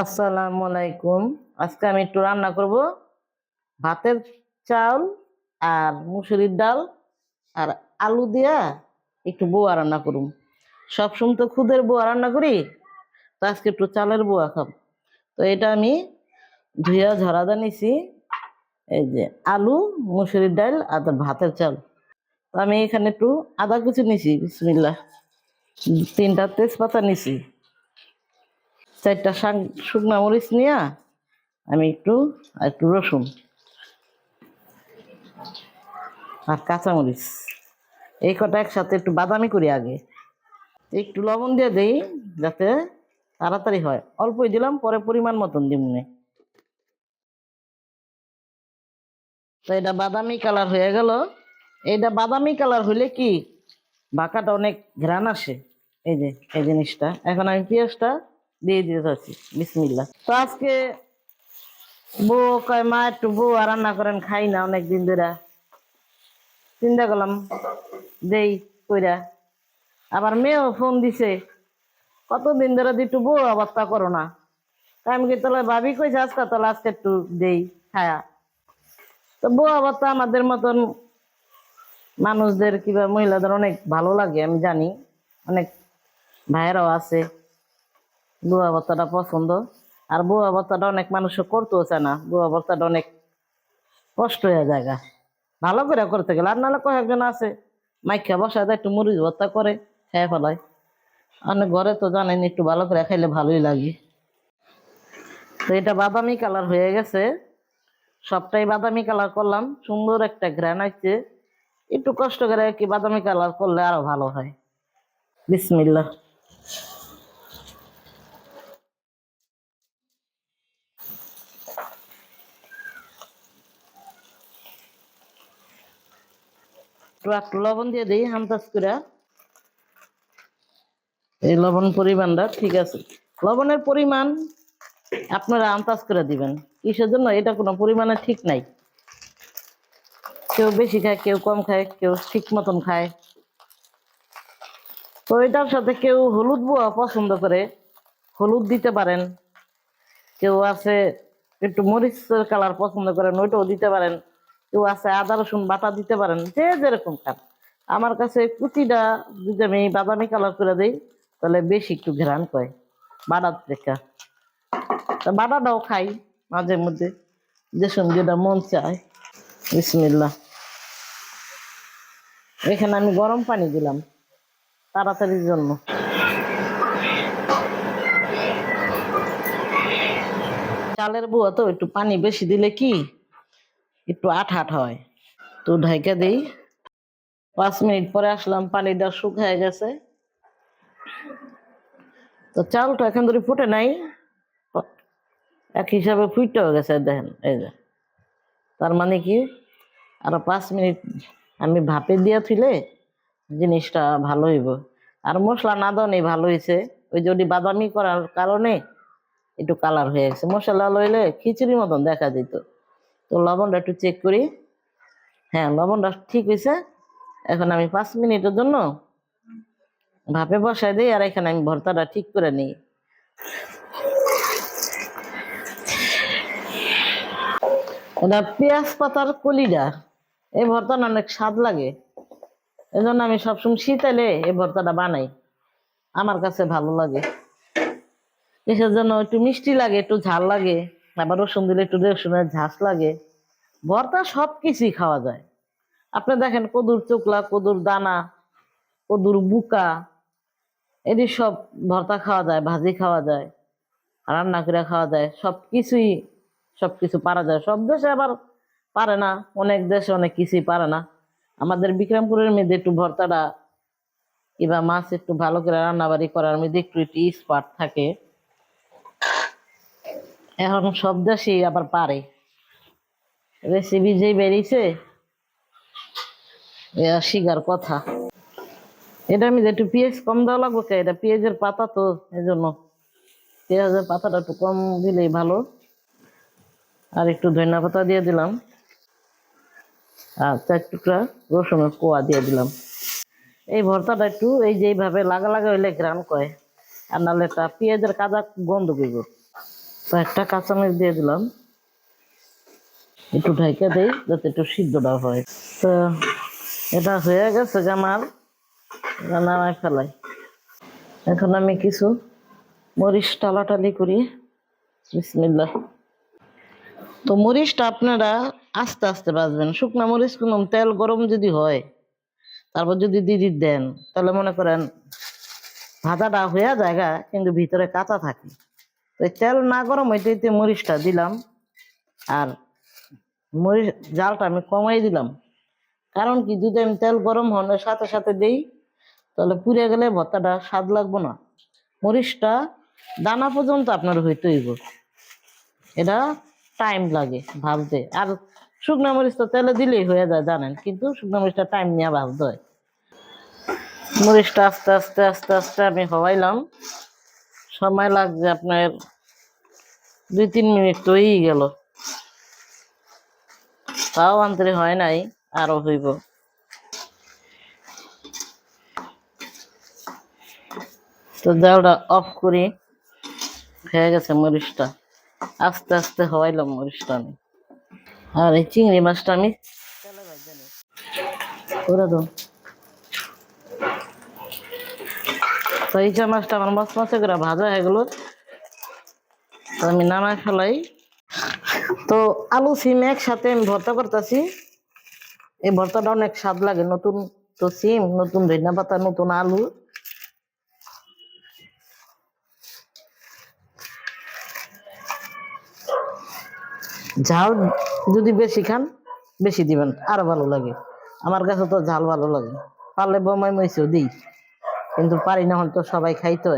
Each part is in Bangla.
আসসালামু আলাইকুম। আজকে আমি একটু রান্না করব। ভাতের চাল আর মুসুরির ডাল আর আলু দিয়া একটু বোয়া রান্না করুম। সবসময় তো খুদের বোয়া রান্না করি, তো আজকে একটু চালের বোয়া খাব। তো এটা আমি ধুইয়া ঝরাদা নিছি। এই যে আলু, মুসুরির ডাল আর ভাতের চাল। তো আমি এখানে একটু আদা কুচি নিছি বিসমিল্লা তিনটা তেজপাতা নিছি। চারটা শাক, শুকনা মরিচ নিয়ে আমি একটু, আর একটু রসুন আর কাঁচামরিচ এই কটা একসাথে একটু বাদামি করি আগে। একটু লবণ দিয়ে দেই যাতে তাড়াতাড়ি হয়। অল্পই দিলাম, পরে পরিমাণ মতন দিমনে তো এটা বাদামি কালার হয়ে গেল। এইটা বাদামি কালার হইলে কি বাঁকাটা অনেক ঘ্রাণ আসে। এই যে, এই জিনিসটা। এখন আমি পেঁয়াজটা দিয়ে দিতে চাচ্ছি বিসমিল্লা তো আজকে বউ কয়, মা, একটু বউ আর রান্না করেন, খাই না অনেক দিন ধরে। চিন্তা করলাম, দেই, কইরা। আবার মেয়েও ফোন দিছে, কতদিন ধরে একটু বউ অবস্থা করো না। তাই আমি কি তাহলে ভাবি কইছে আজকে, তাহলে আজকে একটু দেই, খায়া। তো বউ অবস্থা আমাদের মতন মানুষদের কিংবা মহিলাদের অনেক ভালো লাগে, আমি জানি। অনেক ভাইয়েরাও আছে। বুয়া ভর্তাটা পছন্দ। আর বুয়া ভর্তাটা অনেক মানুষ করতেও চায় না। বুয়া ভর্তাটা অনেক কষ্ট হয়ে জায়গা ভালো করে করতে গেলে। আর নাহলে কয়েকজন আছে, মাইখা বসা দেয়, একটু মরিচ ভর্তা করে খেয়ে ফেলায়। অনেক ঘরে তো জানেন, একটু ভালো করে খাইলে ভালোই লাগে। তো এটা বাদামি কালার হয়ে গেছে। সবটাই বাদামি কালার করলাম। সুন্দর একটা গ্রান আছে একটু কষ্ট করে কি বাদামি কালার করলে আরও ভালো হয়। বিসমিল্লাহ। লবণ দিয়ে দিই হামতাস করে। এই লবণ পরিমাণটা, ঠিক আছে। লবণের পরিমাণ আপনারা আন্দাজ করে দিবেন। কিসের জন্য? এটা কোনো পরিমাণে ঠিক নাই। কেউ বেশি খায়, কেউ কম খায়, কেউ ঠিক মতন খায়। তো এটার সাথে কেউ হলুদ বুয়া পছন্দ করে, হলুদ দিতে পারেন। কেউ আছে, একটু মরিচের কালার পছন্দ করেন, ওইটাও দিতে পারেন। কেউ আছে, আদা, রসুন বাটা দিতে পারেন, যে যেরকম খান। আমার কাছে কুচিটা যদি আমি বাদামি কালার করে দিই, তাহলে বেশি একটু ঘ্রাণ কয় বাটার থেকে। তা বাটাটাও খাই মাঝে মধ্যে। যে সময় যেটা মন চায়। বিসমিল্লা এখানে আমি গরম পানি দিলাম, তাড়াতাড়ির জন্য। চালের বুয়া তো একটু পানি বেশি দিলে কি? একটু আঠ আঠ হয়। তো ঢাইকা দিই। পাঁচ মিনিট পরে আসলাম পানিটা শুকায় গেছে। তো চালটা এখন ধরে ফুটে নাই। এক হিসাবে ফুটে হয়ে গেছে, দেখেন, এই যে। তার মানে কি? আরও পাঁচ মিনিট আমি ভাপে দিয়ে থুলে জিনিসটা ভালো হইব। আর মশলা না দেওয়ানি ভালো হয়েছে ওই যদি বাদামি করার কারণে একটু কালার হয়ে গেছে। মশলা লইলে খিচুড়ির মতন দেখা যেত তো লবণটা একটু চেক করি। হ্যাঁ লবণটা ঠিক হয়েছে। এখন আমি পাঁচ মিনিটের জন্য ভাপে বসাই দিই আর এখানে আমি ভর্তাটা ঠিক করে নিই। এটা পেঁয়াজ পাতার কলিডা, এই ভর্তাটা অনেক স্বাদ লাগে। এই জন্য আমি সবসময় শীতালে এই ভর্তাটা বানাই। আমার কাছে ভালো লাগে। কিসের জন্য একটু মিষ্টি লাগে, একটু ঝাল লাগে। আবার রসুন দিলে একটু রসুনের ঝাঁস লাগে। ভর্তা সব কিছুই খাওয়া যায়। আপনি দেখেন কদুর চোকলা, কদুর দানা, কদুর বুকা এটি সব ভর্তা খাওয়া যায়, ভাজি খাওয়া যায়, রান্না করে খাওয়া যায়। সব কিছুই সব কিছু পারা যায়। সব দেশে আবার পারে না। অনেক দেশে অনেক কিছুই পারে না। আমাদের বিক্রমপুরের মধ্যে একটু ভর্তাটা, কিংবা মাছ একটু ভালো করে রান্নাবাড়ি করার মধ্যে একটু একটু স্পার্ট থাকে। এখন সব দেশেই আবার পারে। রেসিপি যেই বেরিয়েছে শিকার কথা। এটা আমি একটু পেঁয়াজ কম দেওয়া লাগবে কে? এটা পেঁয়াজের পাতা তো এই জন্য পেঁয়াজের পাতাটা একটু কম দিলেই ভালো। আর একটু ধনিয়া পাতা দিয়ে দিলাম। আর চার টুকরা রসুনের কোয়া দিয়ে দিলাম। এই ভর্তাটা একটু এই যে এইভাবে লাগা লাগা হইলে গ্রাম কয় আর নাহলে তা পেঁয়াজের কাদা গন্ধ করব তো একটা কাঁচামরিচ দিয়ে দিলাম। একটু ঢাইকা দেই, যাতে একটু সিদ্ধটা হয়। তো এটা হয়ে গেছে আমার নামায় ফেলাই। এখন আমি কিছু মরিচ টালাটালি করি। বিসমিল্লা তো মরিচটা আপনারা আস্তে আস্তে বাজবেন। শুকনা মরিচ কোনো তেল গরম যদি হয়, তারপর যদি দিদি দেন, তাহলে মনে করেন ভাজাটা হয়ে জায়গা কিন্তু ভিতরে কাঁচা থাকে। তো তেল না গরম হইতে মরিচটা দিলাম আর মরিচ জালটা আমি কমাই দিলাম। কারণ কি, যদি আমি তেল গরম হওয়ার সাথে সাথে দেই, তাহলে পুড়ে গেলে ভর্তাটা স্বাদ লাগবো না। মরিচটা দানা পর্যন্ত আপনার হইতে হইব। এটা টাইম লাগে ভাবতে আর শুকনো মরিচ তো তেলে দিলেই হয়ে যায় জানেন, কিন্তু শুকনো মরিচটা টাইম নিয়ে ভাবতে হয়। মরিচটা আস্তে আস্তে আস্তে আস্তে আমি হওয়াইলাম। সময় লাগছে আপনার দুই তিন মিনিট তো হয়েই গেল। তাও আন্তরে হয় নাই, আরও হইব। তো জালটা অফ করি, হয়ে গেছে মরিচটা। আস্তে আস্তে হওয়াইলাম মরিচটা আমি। আর এই চিংড়ি মাছটা আমি। করে দাও। তো যে মাছটা আমার মাছ মাছে করে ভাজা হয়ে গেল, তো আমি নামাই ফেলাই তো আলু, সিম একসাথে আমি ভর্তা করতেছি। এই ভর্তাটা অনেক স্বাদ লাগে, নতুন তো সিম, নতুন ধনিয়া পাতা, নতুন আলু। ঝাল যদি বেশি খান, বেশি দিবেন, আরও ভালো লাগে। আমার কাছে তো ঝাল ভালো লাগে, পারলে বোমাই মইছেও দিই। কিন্তু পারি না হন তো সবাই খাইতে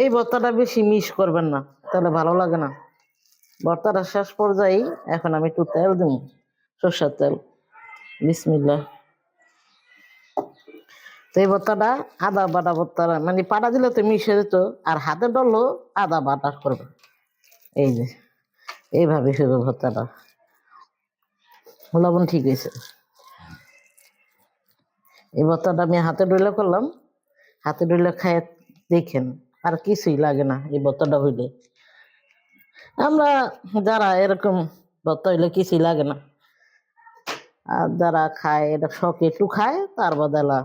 এই ভর্তাটা বেশি মিস করবেন না, তাহলে ভালো লাগে না। ভর্তাটা শেষ পর্যায়ে এখন আমি একটু তেল দিব, সর্ষের তেল। বিসমিল্লা তো এই ভর্তাটা আদা বাটা ভর্তা মানে পাটা দিলে তো মিশে যেত, আর হাতে ডললো আদা বাটা করবে। এই যে, এইভাবে শুধু ভর্তাটা। লবণ ঠিক হয়েছে। এই ভর্তাটা আমি হাতে ডইলে করলাম। হাতে ডইলে খায় দেখেন, আর কিছুই লাগে না এই ভর্তাটা হইলে। আমরা যারা এরকম ভর্তা হইলে কিছুই লাগে না। আর যারা খায় এটা শখে একটু খায়, তার বদলা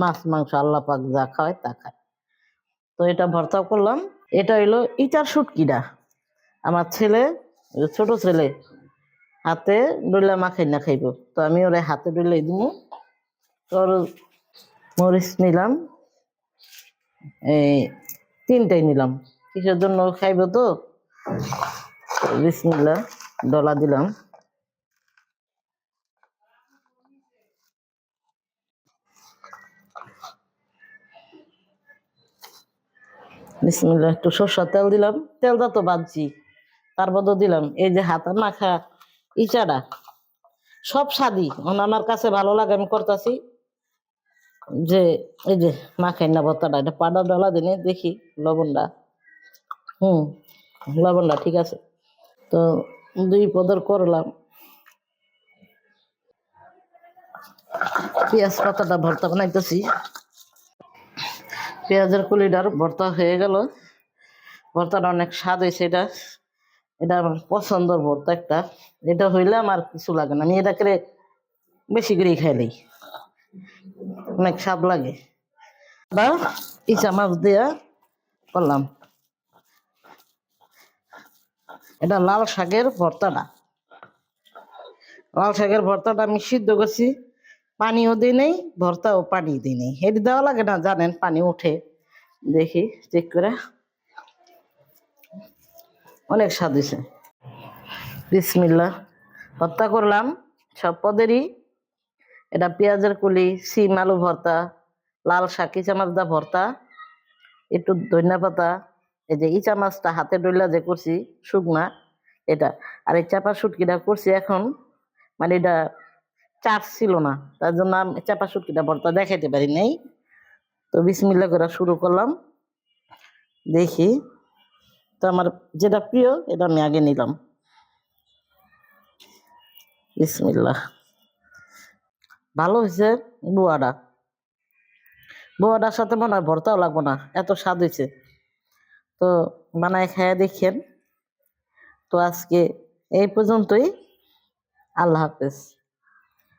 মাছ, মাংস, আল্লাহ পাক যা খায় তা খায়। তো এটা ভর্তা করলাম। এটা হইল ইটার শুটকিটা। আমার ছেলে, ছোট ছেলে হাতে ডইলা মাখাই না খাইব। তো আমি ওরে হাতে ডইলে দিব তোর মরিচ নিলাম। এই তিনটাই নিলাম। কিসের জন্য খাইব তো? বিসমিল্লা ডলা দিলাম। বিসমিল্লা একটু সর্ষার তেল দিলাম। তেলটা তো বাদছি তার মধ্যে দিলাম। এই যে হাতে মাখা ইচাটা সব স্বাদই। আমার কাছে ভালো লাগে, আমি করতেছি। যে, এই যে মাখাই না ভর্তাটা, এটা পাডা ডলা দিনে দেখি, লবণটা। হুম, লবণটা ঠিক আছে। তো দুই পদর করলাম। পেঁয়াজ পাতাটা ভর্তা বানাইতেছি। পেঁয়াজের কুলিটার ভর্তা হয়ে গেল। ভর্তাটা অনেক স্বাদ হয়েছে এটা। এটা আমার পছন্দের ভর্তা একটা। এটা হইলে আমার কিছু লাগে না। আমি এটাকে বেশি করে খাইলেই অনেক স্বাদ লাগে। বা ইচা মাছ দিয়া করলাম। এটা লাল শাকের ভর্তাটা। লাল শাকের ভর্তাটা আমি সিদ্ধ করছি। পানিও দিই নেই, ভর্তাও পানি দিই নেই। এটি দেওয়া লাগে না, জানেন, পানি উঠে। দেখি চেক করে। অনেক স্বাদ হয়েছে। বিসমিল্লা ভর্তা করলাম সব পদেরই। এটা পেঁয়াজের কুলি, সিম, আলু ভর্তা, লাল শাক, ইচা ভর্তা, একটু ধনিয়া পাতা, এই যে ইচা মাছটা হাতে ডইলা যে করছি, শুকনা, এটা। আর এই চাপা শুটকিটা করছি এখন মানে এটা চার্জ ছিল না, তার জন্য আমি চাপা শুটকিটা ভর্তা দেখাইতে পারি নাই। তো বিসমিল্লা করে শুরু করলাম। দেখি। তো আমার যেটা প্রিয়, এটা আমি আগে নিলাম। বিসমিল্লা ভালো হয়েছে বুয়াটা। বউটার সাথে মনে হয় ভর্তাও লাগবো না, এত স্বাদ হয়েছে। তো বানায় খেয়ে দেখেন। তো আজকে এই পর্যন্তই। আল্লাহ হাফেজ।